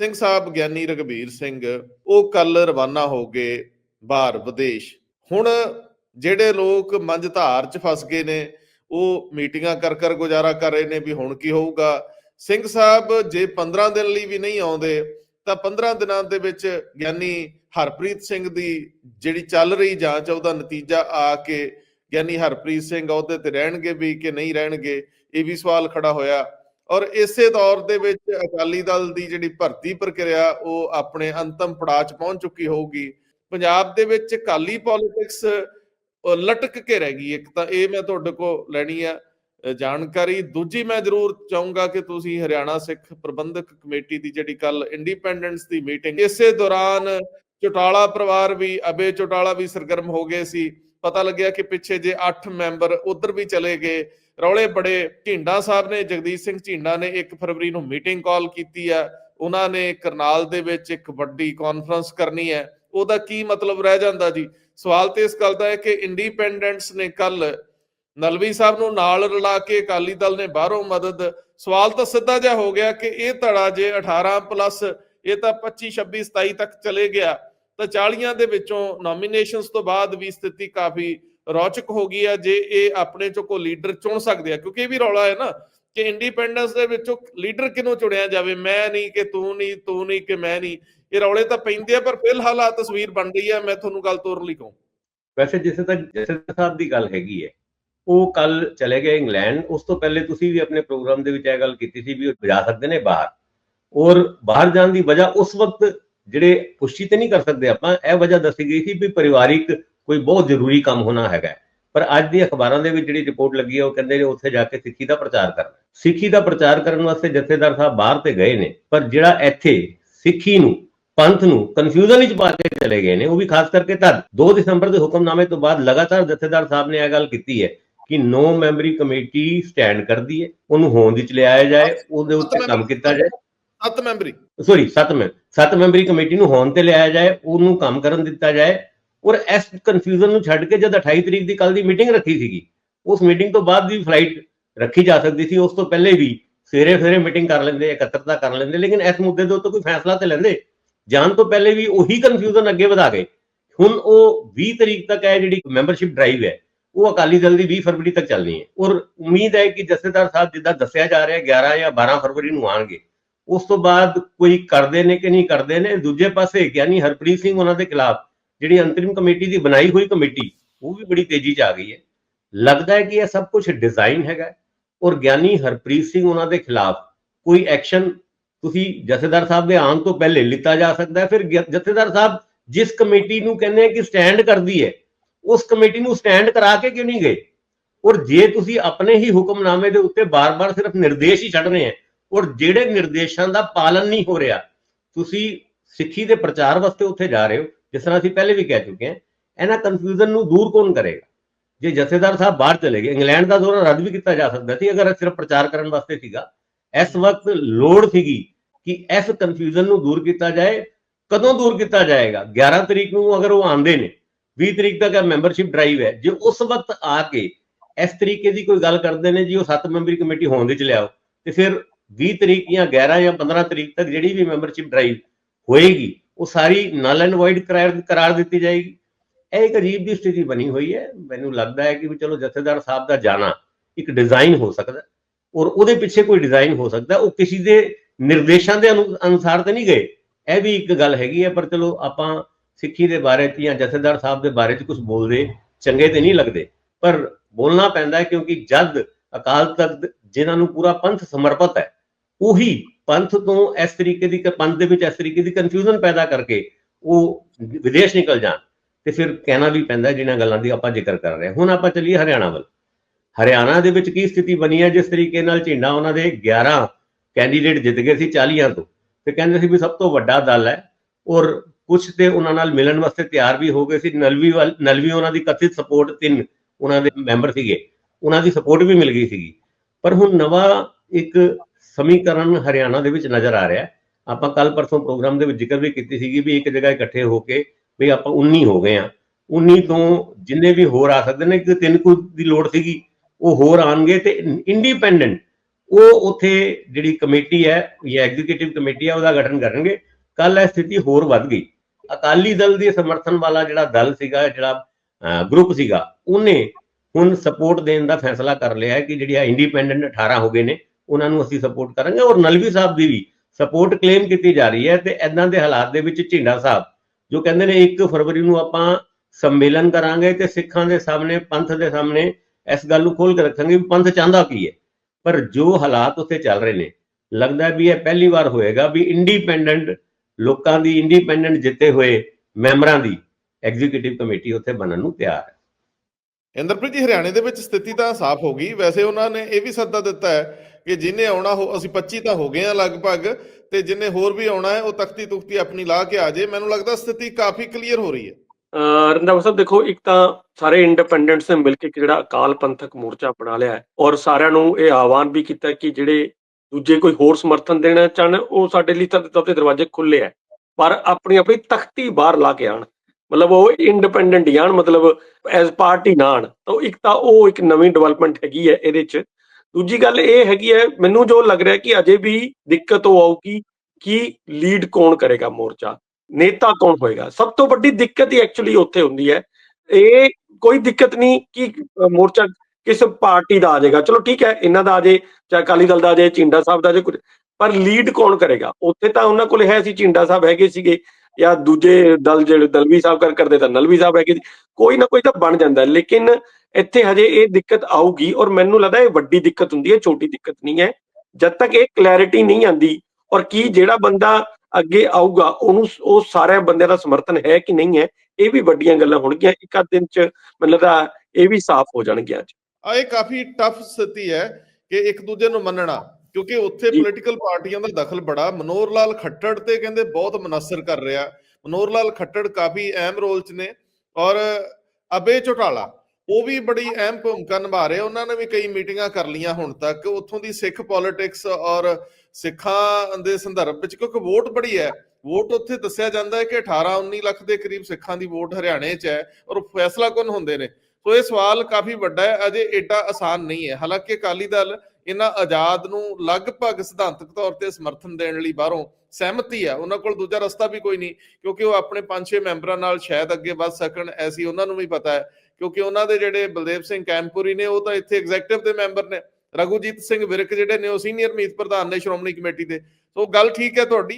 ਸਿੰਘ ਸਾਹਿਬ ਗਿਆਨੀ ਰਗਵੀਰ ਸਿੰਘ, ਉਹ ਕੱਲ ਰਵਾਨਾ ਹੋ ਗਏ ਬਾਹਰ ਵਿਦੇਸ਼। ਹੁਣ ਜਿਹੜੇ ਲੋਕ ਮੰਝਧਾਰ ਚ ਫਸ ਗਏ ਨੇ, ਉਹ ਮੀਟਿੰਗਾਂ ਕਰ ਕਰ ਗੁਜ਼ਾਰਾ ਕਰ ਰਹੇ ਨੇ ਵੀ ਹੁਣ ਕੀ ਹੋਊਗਾ। ਸਿੰਘ ਸਾਹਿਬ ਜੇ 15 ਦਿਨ ਲਈ ਵੀ ਨਹੀਂ ਆਉਂਦੇ, ਤਾਂ 15 ਦਿਨਾਂ ਦੇ ਵਿੱਚ ਗਿਆਨੀ ਹਰਪ੍ਰੀਤ ਸਿੰਘ ਦੀ ਜਿਹੜੀ ਚੱਲ ਰਹੀ ਜਾਂਚ, ਉਹਦਾ ਨਤੀਜਾ ਆ ਕੇ ਗਿਆਨੀ ਹਰਪ੍ਰੀਤ ਸਿੰਘ ਉਹਦੇ ਤੇ ਰਹਿਣਗੇ ਵੀ ਕਿ ਨਹੀਂ ਰਹਿਣਗੇ, ਇਹ ਵੀ ਸਵਾਲ ਖੜਾ ਹੋਇਆ। ਔਰ ਇਸੇ ਦੌਰ ਦੇ ਵਿੱਚ ਅਕਾਲੀ ਦਲ ਦੀ ਜਿਹੜੀ ਭਰਤੀ ਪ੍ਰਕਿਰਿਆ, ਉਹ ਆਪਣੇ ਅੰਤਮ ਪੜਾਅ 'ਚ ਪਹੁੰਚ ਚੁੱਕੀ ਹੋਊਗੀ। ਪੰਜਾਬ ਦੇ ਵਿੱਚ ਅਕਾਲੀ ਪੋਲਿਟਿਕਸ ਲਟਕ ਕੇ ਰਹਿ ਗਈ ਇੱਕ, ਤਾਂ ਇਹ ਮੈਂ ਤੁਹਾਡੇ ਕੋਲ ਲੈਣੀ ਆ ਜਾਣਕਾਰੀ। ਦੂਜੀ ਮੈਂ ਜ਼ਰੂਰ ਚਾਹੂੰਗਾ ਕਿ ਤੁਸੀਂ ਹਰਿਆਣਾ ਸਿੱਖ ਪ੍ਰਬੰਧਕ ਕਮੇਟੀ ਦੀ ਜਿਹੜੀ ਕੱਲ ਇੰਡੀਪੈਂਡੈਂਸ ਦੀ ਮੀਟਿੰਗ ਇਸੇ ਦੌਰਾਨ ਚੋਟਾਲਾ ਪਰਿਵਾਰ ਵੀ, ਅਬੇ ਚੋਟਾਲਾ ਵੀ ਸਰਗਰਮ ਹੋ ਗਏ ਸੀ। ਪਤਾ ਲੱਗਿਆ ਕਿ ਪਿੱਛੇ ਜੇ 8 ਮੈਂਬਰ ਉਧਰ ਵੀ ਚਲੇ ਗਏ। ਰੌਲੇ ਬੜੇ, ਢੀਂਡਾ ਸਾਹਿਬ ਨੇ, ਜਗਦੀਸ਼ ਸਿੰਘ ਢੀਂਡਾ ਨੇ 1 ਫਰਵਰੀ ਨੂੰ ਮੀਟਿੰਗ ਕਾਲ ਕੀਤੀ ਹੈ। ਉਹਨਾਂ ਨੇ ਕਰਨਾਲ ਦੇ ਵਿੱਚ ਇੱਕ ਵੱਡੀ ਕਾਨਫਰੰਸ ਕਰਨੀ ਹੈ। ਉਹਦਾ ਕੀ ਮਤਲਬ ਰਹਿ ਜਾਂਦਾ ਜੀ? ਸਵਾਲ ਤੇ ਇਸ ਗੱਲ ਦਾ ਹੈ ਕਿ ਇੰਡੀਪੈਂਡੈਂਟਸ ਨੇ ਕੱਲ ਨਲਵੀ ਸਾਹਿਬ ਨੂੰ ਨਾਲ ਰਲਾ ਕੇ ਅਕਾਲੀ ਦਲ ਨੇ ਬਾਹਰੋਂ ਮਦਦ। ਸਵਾਲ ਤਾਂ ਸਿੱਧਾ ਜਿਹਾ ਹੋ ਗਿਆ ਕਿ ਇਹ ਧੜਾ ਜੇ 18 ਪਲੱਸ ਇਹ ਤਾਂ 25 26 27 ਤੱਕ ਚਲੇ ਗਿਆ। ਤਾਂ 40 ਦੇ ਵਿੱਚੋਂ ਨੋਮੀਨੇਸ਼ਨਸ ਤੋਂ ਬਾਅਦ ਵੀ ਸਥਿਤੀ ਕਾਫੀ ਰੌਚਕ ਹੋ ਗਈ ਆ ਜੇ ਇਹ ਆਪਣੇ ਚੋਂ ਕੋਈ ਲੀਡਰ ਚੁਣ ਸਕਦੇ ਆ, ਕਿਉਂਕਿ ਇਹ ਵੀ ਰੌਲਾ ਹੈ ਨਾ ਕਿ ਇੰਡੀਪੈਂਡੈਂਸ ਦੇ ਵਿੱਚੋਂ ਲੀਡਰ ਕਿਹਨੂੰ ਚੁਣਿਆ ਜਾਵੇ, ਮੈਂ ਨਹੀਂ ਕਿ ਤੂੰ ਨਹੀਂ ਤੂੰ ਨਹੀਂ ਕਿ ਮੈਂ ਨਹੀਂ, ਇਹ ਰੌਲੇ ਤਾਂ ਪੈਂਦੇ ਆ, ਪਰ ਫਿਲਹਾਲ ਆ ਤਸਵੀਰ ਬਣ ਰਹੀ ਹੈ ਮੈਂ ਤੁਹਾਨੂੰ ਗੱਲ ਤੋਰਨ ਲਈ ਕਹੂੰ। ਵੈਸੇ ਜਿਸੇ ਤੱਕ ਜਸਰ ਸਾਹਿਬ ਦੀ ਗੱਲ ਹੈਗੀ ਹੈ, ਉਹ ਕੱਲ ਚਲੇ ਗਏ ਇੰਗਲੈਂਡ, ਉਸ ਤੋਂ ਪਹਿਲੇ ਤੁਸੀਂ ਵੀ ਆਪਣੇ ਪ੍ਰੋਗਰਾਮ ਦੇ ਵਿੱਚ ਇਹ ਗੱਲ ਕੀਤੀ ਸੀ ਵੀ ਉਹ ਜਾ ਸਕਦੇ ਨੇ ਬਾਹਰ, ਔਰ ਬਾਹਰ ਜਾਣ ਦੀ ਵਜ੍ਹਾ ਉਸ ਵਕਤ ਜਿਹੜੇ ਪੁਸ਼ਟੀ ਤੇ ਨਹੀਂ ਕਰ ਸਕਦੇ ਆਪਾਂ, ਇਹ ਵਜ੍ਹਾ ਦੱਸੀ ਗਈ ਸੀ ਵੀ ਪਰਿਵਾਰਿਕ ਕੋਈ ਬਹੁਤ ਜ਼ਰੂਰੀ ਕੰਮ ਹੋਣਾ ਹੈਗਾ। ਪਰ ਅੱਜ ਦੀ ਅਖਬਾਰਾਂ ਦੇ ਵਿੱਚ ਜਿਹੜੀ ਰਿਪੋਰਟ ਲੱਗੀ ਹੈ ਉਹ ਕਹਿੰਦੇ ਨੇ ਉੱਥੇ ਜਾ ਕੇ ਸਿੱਖੀ ਦਾ ਪ੍ਰਚਾਰ ਕਰਨਾ। ਸਿੱਖੀ ਦਾ ਪ੍ਰਚਾਰ ਕਰਨ ਵਾਸਤੇ ਜਥੇਦਾਰ ਸਾਹਿਬ ਬਾਹਰ ਤੇ ਗਏ ਨੇ ਪਰ ਜਿਹੜਾ ਇੱਥੇ ਸਿੱਖੀ ਨੂੰ ਪੰਥ ਨੂੰ ਕਨਫਿਊਜ਼ਨ ਵਿੱਚ ਪਾ ਕੇ ਚਲੇ ਗਏ ਨੇ ਉਹ ਵੀ ਖਾਸ ਕਰਕੇ ਤਦ 2 ਦਸੰਬਰ ਦੇ ਹੁਕਮਨਾਮੇ ਤੋਂ ਬਾਅਦ ਲਗਾਤਾਰ ਜਥੇਦਾਰ ਸਾਹਿਬ ਨੇ ਇਹ ਗੱਲ ਕੀਤੀ ਹੈ ਕਿ 9 ਮੈਂਬਰੀ ਕਮੇਟੀ ਸਟੈਂਡ ਕਰਦੀ ਹੈ ਉਹਨੂੰ ਹੋਂਦ ਵਿੱਚ ਲਿਆਇਆ ਜਾਏ ਉਹਦੇ ਉੱਤੇ ਕੰਮ ਕੀਤਾ ਜਾਏ ਸੱਤ ਮੈਂਬਰੀ ਸੌਰੀ 7 ਮੈਂ 7 ਮੈਂਬਰੀ ਕਮੇਟੀ ਨੂੰ ਹੋਂਦ ਤੇ ਲਿਆਇਆ ਜਾਏ ਉਹਨੂੰ ਕੰਮ ਕਰਨ ਦਿੱਤਾ ਜਾਏ ਔਰ ਇਸ ਕਨਫਿਊਜ਼ਨ ਨੂੰ ਛੱਡ ਕੇ ਜਦ 28 ਤਰੀਕ ਦੀ ਕੱਲ ਦੀ ਮੀਟਿੰਗ ਰੱਖੀ ਸੀਗੀ, ਉਸ ਮੀਟਿੰਗ ਤੋਂ ਬਾਅਦ ਵੀ ਫਲਾਈਟ ਰੱਖੀ ਜਾ ਸਕਦੀ ਸੀ, ਉਸ ਤੋਂ ਪਹਿਲੇ ਵੀ ਸਵੇਰੇ ਸਵੇਰੇ ਮੀਟਿੰਗ ਕਰ ਲੈਂਦੇ, ਇਕੱਤਰਤਾ ਕਰ ਲੈਂਦੇ, ਲੇਕਿਨ ਇਸ ਮੁੱਦੇ ਦੇ ਉੱਤੇ ਕੋਈ ਫੈਸਲਾ ਤੇ ਲੈਂਦੇ। ਜਾਣ ਤੋਂ ਪਹਿਲੇ ਵੀ ਉਹੀ ਕਨਫਿਊਜ਼ਨ ਅੱਗੇ ਵਧਾ ਗਏ। ਹੁਣ ਉਹ 20 ਤਰੀਕ ਤੱਕ ਹੈ ਜਿਹੜੀ ਮੈਂਬਰਸ਼ਿਪ ਡਰਾਈਵ ਹੈ, ਉਹ ਅਕਾਲੀ ਦਲ ਦੀ 20 ਫਰਵਰੀ ਤੱਕ ਚੱਲਣੀ ਹੈ। ਔਰ ਉਮੀਦ ਹੈ ਕਿ ਜਥੇਦਾਰ ਸਾਹਿਬ ਜਿੱਦਾਂ ਦੱਸਿਆ ਜਾ ਰਿਹਾ 11 ਜਾਂ 12 ਫਰਵਰੀ ਨੂੰ ਆਣਗੇ ਉਸ ਤੋਂ ਬਾਅਦ ਕੋਈ ਕਰਦੇ ਨੇ ਕਿ ਨਹੀਂ ਕਰਦੇ ਨੇ, ਦੂਜੇ ਪਾਸੇ ਗਿਆਨੀ ਹਰਪ੍ਰੀਤ ਸਿੰਘ ਉਹਨਾਂ ਦੇ ਖਿਲਾਫ ਜਿਹੜੀ ਅੰਤਰਿਮ ਕਮੇਟੀ ਦੀ ਬਣਾਈ ਹੋਈ ਕਮੇਟੀ, ਉਹ ਵੀ ਬੜੀ ਤੇਜ਼ੀ 'ਚ ਆ ਗਈ ਹੈ। ਲੱਗਦਾ ਹੈ ਕਿ ਇਹ ਸਭ ਕੁਝ ਡਿਜ਼ਾਈਨ ਹੈਗਾ ਔਰ ਗਿਆਨੀ ਹਰਪ੍ਰੀਤ ਸਿੰਘ ਉਹਨਾਂ ਦੇ ਖਿਲਾਫ ਕੋਈ ਐਕਸ਼ਨ ਤੁਸੀਂ ਜਥੇਦਾਰ ਸਾਹਿਬ ਦੇ ਆਉਣ ਤੋਂ ਪਹਿਲੇ ਲਿੱਤਾ ਜਾ ਸਕਦਾ ਹੈ। ਫਿਰ ਜਥੇਦਾਰ ਸਾਹਿਬ ਜਿਸ ਕਮੇਟੀ ਨੂੰ ਕਹਿੰਦੇ ਆ ਕਿ ਸਟੈਂਡ ਕਰਦੀ ਹੈ, ਉਸ ਕਮੇਟੀ ਨੂੰ ਸਟੈਂਡ ਕਰਾ ਕੇ ਕਿਉਂ ਨਹੀਂ ਗਏ? ਔਰ ਜੇ ਤੁਸੀਂ ਆਪਣੇ ਹੀ ਹੁਕਮਨਾਮੇ ਦੇ ਉੱਤੇ ਬਾਰ-ਬਾਰ ਸਿਰਫ ਨਿਰਦੇਸ਼ ਹੀ ਛੱਡਨੇ ਆ ਔਰ ਜਿਹੜੇ ਨਿਰਦੇਸ਼ਾਂ ਦਾ ਪਾਲਣ ਨਹੀਂ ਹੋ ਰਿਹਾ, ਤੁਸੀਂ ਸਿੱਖੀ ਦੇ ਪ੍ਰਚਾਰ ਵਾਸਤੇ ਉੱਥੇ ਜਾ ਰਹੇ ਹੋ ਜਿਸ ਤਰ੍ਹਾਂ ਅਸੀਂ ਪਹਿਲੇ ਵੀ ਕਹਿ ਚੁੱਕੇ ਹਾਂ, ਇਹਨਾਂ ਕਨਫਿਊਜ਼ਨ ਨੂੰ ਦੂਰ ਕੌਣ ਕਰੇਗਾ? ਜੇ ਜਥੇਦਾਰ ਸਾਹਿਬ ਬਾਹਰ ਚਲੇ ਗਏ, ਇੰਗਲੈਂਡ ਦਾ ਦੌਰਾ ਰੱਦ ਵੀ ਕੀਤਾ ਜਾ ਸਕਦਾ ਸੀ, ਅਗਰ ਸਿਰਫ ਪ੍ਰਚਾਰ ਕਰਨ ਵਾਸਤੇ ਸੀਗਾ, ਇਸ ਵਕਤ ਲੋੜ ਸੀਗੀ ਕਿ ਇਸ ਕਨਫਿਊਜ਼ਨ ਨੂੰ ਦੂਰ ਕੀਤਾ ਜਾਏ, ਕਦੋਂ ਦੂਰ ਕੀਤਾ ਜਾਏਗਾ? 11 ਤਰੀਕ ਨੂੰ ਅਗਰ ਉਹ ਆਉਂਦੇ ਨੇ 20 ਤਰੀਕ ਤੱਕ ਮੈਂਬਰਸ਼ਿਪ ਡਰਾਈਵ ਹੈ, ਜੇ ਉਸ ਵਕਤ ਆ ਕੇ ਇਸ ਤਰੀਕੇ ਦੀ ਕੋਈ ਗੱਲ ਕਰਦੇ ਨੇ ਜੀ, ਉਹ 7 ਮੈਂਬਰੀ ਕਮੇਟੀ ਹੋਣ ਦੇ ਚ ਲਿਆਓ, ਤੇ ਫਿਰ 20 ਤਰੀਕ ਜਾਂ 11 ਜਾਂ 15 ਤਰੀਕ ਤੱਕ ਜਿਹੜੀ ਵੀ ਮੈਂਬਰਸ਼ਿਪ ਡਰਾਈਵ ਹੋਏਗੀ ਉਹ ਸਾਰੀ ਨਲ ਐਂਡ ਵਾਈਡ ਕਰਾਰ ਦਿੱਤੀ ਜਾਏਗੀ। ਇਹ ਇੱਕ ਅਜੀਬ ਦੀ ਸਥਿਤੀ ਬਣੀ ਹੋਈ ਹੈ। ਮੈਨੂੰ ਲੱਗਦਾ ਹੈ ਕਿ ਵੀ ਚਲੋ ਜਥੇਦਾਰ ਸਾਹਿਬ ਦਾ ਜਾਣਾ ਇੱਕ ਡਿਜ਼ਾਈਨ ਹੋ ਸਕਦਾ ਔਰ ਉਹਦੇ ਪਿੱਛੇ ਕੋਈ ਡਿਜ਼ਾਈਨ ਹੋ ਸਕਦਾ ਉਹ ਕਿਸੇ ਦੇ ਨਿਰਦੇਸ਼ਾਂ ਦੇ ਅਨੁਸਾਰ ਤਾਂ ਨਹੀਂ ਗਏ। ਇਹ ਵੀ ਇੱਕ ਗੱਲ ਹੈਗੀ ਹੈ, ਪਰ ਚਲੋ ਆਪਾਂ ਸਿੱਖੀ ਦੇ ਬਾਰੇ 'ਚ ਜਾਂ ਜਥੇਦਾਰ ਸਾਹਿਬ ਦੇ ਬਾਰੇ 'ਚ ਕੁਝ ਬੋਲਦੇ ਚੰਗੇ ਤੇ ਨਹੀਂ ਲੱਗਦੇ। ਪਰ ਬੋਲਣਾ ਪੈਂਦਾ ਕਿਉਂਕਿ ਜਦ ਅਕਾਲ ਤਖਤ ਜਿਨ੍ਹਾਂ ਨੂੰ ਪੂਰਾ ਪੰਥ ਸਮਰਪਿਤ ਹੈ, ਉਹੀ ਪੰਥ ਤੋਂ ਇਸ ਤਰੀਕੇ ਦੀ ਪੰਥ ਦੇ ਵਿੱਚ ਇਸ ਤਰੀਕੇ ਦੀ ਕਨਫਿਊਜ਼ਨ ਪੈਦਾ ਕਰਕੇ ਉਹ ਵਿਦੇਸ਼ ਨਿਕਲ ਜਾਣ ਤੇ ਫਿਰ ਕਹਿਣਾ ਵੀ ਪੈਂਦਾ ਜਿਨ੍ਹਾਂ ਗੱਲਾਂ ਦੀ ਆਪਾਂ ਜ਼ਿਕਰ ਕਰ ਰਹੇ ਹੁਣ ਆਪਾਂ ਚੱਲੀਏ ਹਰਿਆਣਾ ਵੱਲ। ਹਰਿਆਣਾ ਦੇ ਵਿੱਚ ਕੀ ਸਥਿਤੀ ਬਣੀ ਹੈ? ਜਿਸ ਤਰੀਕੇ ਨਾਲ ਝਿੰਡਾ ਉਹਨਾਂ ਦੇ 11 ਕੈਂਡੀਡੇਟ ਜਿੱਤ ਗਏ ਸੀ 40 ਤੋਂ ਤੇ ਕਹਿੰਦੇ ਸੀ ਵੀ ਸਭ ਤੋਂ ਵੱਡਾ ਦਲ ਹੈ ਔਰ ਕੁਝ ਤੇ ਉਹਨਾਂ ਨਾਲ ਮਿਲਣ ਵਾਸਤੇ ਤਿਆਰ ਵੀ ਹੋ ਗਏ ਸੀ। ਨਲਵੀ ਵੱਲ ਨਲਵੀ ਉਹਨਾਂ ਦੀ ਕਥਿਤ ਸਪੋਰਟ ਤਿੰਨ ਉਹਨਾਂ ਦੇ ਮੈਂਬਰ ਸੀਗੇ। ਉਹਨਾਂ ਦੀ ਸਪੋਰਟ ਵੀ ਮਿਲ ਗਈ ਸੀਗੀ। ਪਰ ਹੁਣ ਨਵਾਂ ਇੱਕ ਸਮੀਕਰਨ ਹਰਿਆਣਾ ਦੇ ਵਿੱਚ ਨਜ਼ਰ ਆ ਰਿਹਾ ਹੈ। ਆਪਾਂ ਕੱਲ ਪਰਸੋਂ ਪ੍ਰੋਗਰਾਮ ਦੇ ਵਿੱਚ ਜ਼ਿਕਰ ਵੀ ਕੀਤੀ ਸੀਗੀ ਵੀ ਇੱਕ ਜਗ੍ਹਾ ਇਕੱਠੇ ਹੋ ਕੇ ਵੀ ਆਪਾਂ 19 ਹੋ ਗਏ ਆ 19 ਤੋਂ ਜਿੰਨੇ ਵੀ ਹੋਰ ਆ ਸਕਦੇ ਨੇ ਕਿ ਤਿੰਨ ਕੁ ਦੀ ਲੋੜ ਸੀਗੀ, ਉਹ ਹੋਰ ਆਣਗੇ ਤੇ ਇੰਡੀਪੈਂਡੈਂਟ ਉਹ ਉੱਥੇ ਜਿਹੜੀ ਕਮੇਟੀ ਹੈ, ਜਾਂ ਐਗਜ਼ੀਕਿਊਟਿਵ ਕਮੇਟੀ ਹੈ, ਉਹਦਾ ਗਠਨ ਕਰਨਗੇ। ਕੱਲ ਇਹ ਸਥਿਤੀ ਹੋਰ ਵੱਧ ਗਈ। ਅਕਾਲੀ ਦਲ ਦੇ ਸਮਰਥਨ ਵਾਲਾ ਜਿਹੜਾ ਦਲ ਸੀਗਾ, ਜਿਹੜਾ ਗਰੁੱਪ ਸੀਗਾ, ਉਹਨੇ ਹੁਣ ਸਪੋਰਟ ਦੇਣ ਦਾ ਫੈਸਲਾ ਕਰ ਲਿਆ ਹੈ ਕਿ ਜਿਹੜੀਆਂ ਇੰਡੀਪੈਂਡੈਂਟ 18 ਹੋ ਗਏ ਨੇ ਉਹਨਾਂ ਨੂੰ ਅਸੀਂ ਸਪੋਰਟ ਕਰਾਂਗੇ ਔਰ ਨਲਵੀ ਸਾਹਿਬ ਦੀ ਵੀ ਸਪੋਰਟ ਕਲੇਮ ਕੀਤੀ ਜਾ ਰਹੀ ਹੈ ਤੇ ਇਦਾਂ ਦੇ ਹਾਲਾਤ ਦੇ ਵਿੱਚ ਝਿੰਡਾ ਸਾਹਿਬ, ਜੋ ਕਹਿੰਦੇ ਨੇ 1 ਫਰਵਰੀ ਨੂੰ ਆਪਾਂ ਸੰਮੇਲਨ ਕਰਾਂਗੇ ਤੇ ਸਿੱਖਾਂ ਦੇ ਸਾਹਮਣੇ, ਪੰਥ ਦੇ ਸਾਹਮਣੇ ਇਸ ਗੱਲ ਨੂੰ ਖੋਲ ਕੇ ਰੱਖਾਂਗੇ ਵੀ ਪੰਥ ਚਾਹੁੰਦਾ ਕੀ ਹੈ। ਪਰ ਜੋ ਹਾਲਾਤ ਉੱਥੇ ਚੱਲ ਰਹੇ ਨੇ, ਲੱਗਦਾ ਵੀ ਇਹ ਪਹਿਲੀ ਵਾਰ ਹੋਏਗਾ ਵੀ ਇੰਡੀਪੈਂਡੈਂਟ ਲੋਕਾਂ ਦੀ ਇੰਡੀਪੈਂਡੈਂਟ ਜਿੱਤੇ ਹੋਏ ਮੈਂਬਰਾਂ ਦੀ ਐਗਜ਼ੀਕਿਊਟਿਵ ਕਮੇਟੀ ਉੱਥੇ ਬਣਨ ਨੂੰ ਤਿਆਰ ਹੈ। ਇੰਦਰਪ੍ਰੀਤ ਜੀ, ਹਰਿਆਣੇ ਦੇ ਵਿੱਚ ਸਥਿਤੀ ਤਾਂ ਸਾਫ਼ ਹੋ ਗਈ। ਵੈਸੇ ਉਹਨਾਂ ਨੇ ਇਹ ਵੀ ਸੱਦਾ ਦਿੱਤਾ ਹੈ ਕਿ ਜਿਨੇ ਆਉਣਾ ਹੋ, ਅਸੀਂ 25 ਤਾਂ ਹੋ ਗਏ ਆ ਲਗਭਗ, ਤੇ ਜਿਨੇ ਹੋਰ ਵੀ ਆਉਣਾ ਹੈ, ਉਹ ਤਖਤੀ ਤੁਖਤੀ ਆਪਣੀ ਲਾ ਕੇ ਆ ਜੇ ਮੈਨੂੰ ਲੱਗਦਾ ਸਥਿਤੀ ਕਾਫੀ ਕਲੀਅਰ ਹੋ ਰਹੀ ਹੈ। ਅਹ ਸਾਹਿਬ, ਦੇਖੋ, ਇੱਕ ਤਾਂ ਸਾਰੇ ਇੰਡੀਪੈਂਡੈਂਟਸ ਨੇ ਮਿਲ ਕੇ ਜਿਹੜਾ ਅਕਾਲ ਪੰਥਕ ਮੋਰਚਾ ਬਣਾ ਲਿਆ ਹੈ, ਔਰ ਸਾਰਿਆਂ ਨੂੰ ਇਹ ਆਹਵਾਨ ਵੀ ਕੀਤਾ ਕਿ ਜਿਹੜੇ ਦੂਜੇ ਕੋਈ ਹੋਰ ਸਮਰਥਨ ਦੇਣਾ ਚਾਹਣ, ਉਹ ਸਾਡੇ ਲਈ ਤਾਂ ਤੇ ਦਰਵਾਜ਼ੇ ਖੁੱਲੇ ਹੈ। ਪਰ ਆਪਣੀ ਆਪਣੀ ਤਖਤੀ ਬਾਹਰ ਲਾ ਕੇ ਆਣ ਮਤਲਬ ਉਹ ਇੰਡੀਪੈਂਡੈਂਟ ਹੀ ਆਣ ਮਤਲਬ ਐਜ਼ ਪਾਰਟੀ ਨਾ ਆਣ ਤਾਂ ਇੱਕ ਤਾਂ ਉਹ ਇੱਕ ਨਵੀਂ ਡਿਵੈਲਪਮੈਂਟ ਹੈਗੀ ਹੈ ਇਹਦੇ 'ਚ ਦੂਜੀ ਗੱਲ ਇਹ ਹੈਗੀ ਹੈ, ਮੈਨੂੰ ਜੋ ਲੱਗ ਰਿਹਾ ਕਿ ਅਜੇ ਵੀ ਦਿੱਕਤ ਉਹ ਆਊਗੀ ਕਿ ਲੀਡ ਕੌਣ ਕਰੇਗਾ ਮੋਰਚਾ, ਨੇਤਾ ਕੌਣ ਹੋਏਗਾ। ਸਭ ਤੋਂ ਵੱਡੀ ਦਿੱਕਤ ਹੀ ਐਕਚੁਅਲੀ ਉੱਥੇ ਹੁੰਦੀ ਹੈ। ਇਹ ਕੋਈ ਦਿੱਕਤ ਨਹੀਂ ਕਿ ਮੋਰਚਾ ਕਿਸ ਪਾਰਟੀ ਦਾ ਆ ਜਾਏਗਾ। ਚਲੋ ਠੀਕ ਹੈ, ਇਹਨਾਂ ਦਾ ਆ ਜੇ ਚਾਹੇ ਅਕਾਲੀ ਦਲ ਦਾ ਆ ਜੇ ਚਿੰਡਾ ਸਾਹਿਬ ਦਾ ਆ ਜੇ ਕੁਝ ਪਰ ਲੀਡ ਕੌਣ ਕਰੇਗਾ? ਉੱਥੇ ਤਾਂ ਉਹਨਾਂ ਕੋਲ ਹੈ ਸੀ ਚਿੰਡਾ ਸਾਹਿਬ ਹੈਗੇ ਸੀਗੇ, ਜਾਂ ਦੂਜੇ ਦਲ ਜਿਹੜੇ ਦਲਵੀ ਸਾਹਿਬ ਕਰ ਕਰਦੇ ਤਾਂ ਨਲਵੀ ਸਾਹਿਬ ਹੈਗੇ ਸੀ। ਕੋਈ ਨਾ ਕੋਈ ਤਾਂ ਬਣ ਜਾਂਦਾ ਲੇਕਿਨ ਇੱਥੇ ਹਜੇ ਇਹ ਦਿੱਕਤ ਆਊਗੀ ਔਰ ਮੈਨੂੰ ਲੱਗਦਾ ਇਹ ਵੱਡੀ ਦਿੱਕਤ ਹੁੰਦੀ ਹੈ ਛੋਟੀ ਦਿੱਕਤ ਨਹੀਂ ਹੈ। ਜਦ ਤੱਕ ਇਹ ਕਲੈਰਿਟੀ ਨਹੀਂ ਆਂਦੀ ਔਰ ਕੀ ਜਿਹੜਾ ਬੰਦਾ ਅੱਗੇ ਆਊਗਾ ਉਹਨੂੰ ਉਹ ਸਾਰਿਆਂ ਬੰਦਿਆਂ ਦਾ ਸਮਰਥਨ ਹੈ ਕਿ ਨਹੀਂ ਹੈ ਇਹ ਵੀ ਵੱਡੀਆਂ ਗੱਲਾਂ ਹੋਣਗੀਆਂ। ਇੱਕ ਅੱਧ ਦਿਨ ਚ ਮੈਨੂੰ ਲੱਗਦਾ ਇਹ ਵੀ ਸਾਫ਼ ਹੋ ਜਾਣਗੀਆਂ ਆ ਇਹ ਕਾਫੀ ਟਫ ਸਥਿਤੀ ਹੈ ਕਿ ਇੱਕ ਦੂਜੇ ਨੂੰ ਮੰਨਣਾ ਕਿਉਂਕਿ ਉੱਥੇ। ਪੋਲੀਟੀਕਲ ਪਾਰਟੀਆਂ ਦਾ ਦਖਲ ਬੜਾ। ਮਨੋਹਰ ਲਾਲ ਖੱਟੜ ਤੇ ਕਹਿੰਦੇ ਬਹੁਤ ਮਨਸਰ ਕਰ ਰਿਹਾ। ਮਨੋਹਰ ਲਾਲ ਖੱਟੜ ਕਾਫੀ ਅਹਿਮ ਰੋਲ 'ਚ ਨੇ ਔਰ ਅਬੇ ਚੋਟਾਲਾ ਉਹ ਵੀ ਬੜੀ ਅਹਿਮ ਭੂਮਿਕਾ ਨਿਭਾ ਰਹੇ ਉਹਨਾਂ ਨੇ ਵੀ ਕਈ ਮੀਟਿੰਗਾਂ ਕਰ ਲੀਆਂ ਹੁਣ ਤੱਕ। ਉੱਥੋਂ ਦੀ ਸਿੱਖ ਪੋਲਿਟਿਕਸ ਔਰ ਸਿੱਖਾਂ ਦੇ ਸੰਦਰਭ ਵਿੱਚ ਕਿਉਂਕਿ ਵੋਟ ਬੜੀ ਹੈ। ਵੋਟ ਉੱਥੇ ਦੱਸਿਆ ਜਾਂਦਾ ਹੈ ਕਿ 18 19 ਲੱਖ ਦੇ ਕਰੀਬ ਸਿੱਖਾਂ ਦੀ ਵੋਟ ਹਰਿਆਣੇ 'ਚ ਹੈ ਔਰ ਫੈਸਲਾ ਕੌਣ ਹੁੰਦੇ ਨੇ? ਸੋ ਇਹ ਸਵਾਲ ਕਾਫੀ ਵੱਡਾ ਹੈ। ਅਜੇ ਏਡਾ ਆਸਾਨ ਨਹੀਂ ਹੈ। ਹਾਲਾਂਕਿ ਅਕਾਲੀ ਦਲ ਇਹਨਾਂ ਆਜ਼ਾਦ ਨੂੰ ਲਗਭਗ ਸਿਧਾਂਤਕ ਤੌਰ ਤੇ ਸਮਰਥਨ ਦੇਣ ਲਈ ਬਾਹਰੋਂ ਸਹਿਮਤੀ ਹੈ। ਉਹਨਾਂ ਕੋਲ ਦੂਜਾ ਰਸਤਾ ਵੀ ਕੋਈ ਨਹੀਂ, ਕਿਉਂਕਿ ਉਹ ਆਪਣੇ 5-6 ਮੈਂਬਰਾਂ ਨਾਲ ਸ਼ਾਇਦ ਅੱਗੇ ਵੱਧ ਸਕਣ, ਐਸੀ ਉਹਨਾਂ ਨੂੰ ਵੀ ਪਤਾ ਹੈ ਕਿਉਂਕਿ ਉਹਨਾਂ ਦੇ ਜਿਹੜੇ ਬਲਦੇਵ ਸਿੰਘ ਕੈਂਪੂਰੀ ਨੇ, ਉਹ ਤਾਂ ਇੱਥੇ ਐਗਜ਼ੈਕਟਿਵ ਦੇ ਮੈਂਬਰ ਨੇ। ਰਘੂਜੀਤ ਸਿੰਘ ਵਿਰਕ ਜਿਹੜੇ ਨੇ, ਉਹ ਸੀਨੀਅਰ ਮੀਤ ਪ੍ਰਧਾਨ ਨੇ ਸ਼੍ਰੋਮਣੀ ਕਮੇਟੀ ਦੇ। ਸੋ ਗੱਲ ਠੀਕ ਹੈ ਤੁਹਾਡੀ।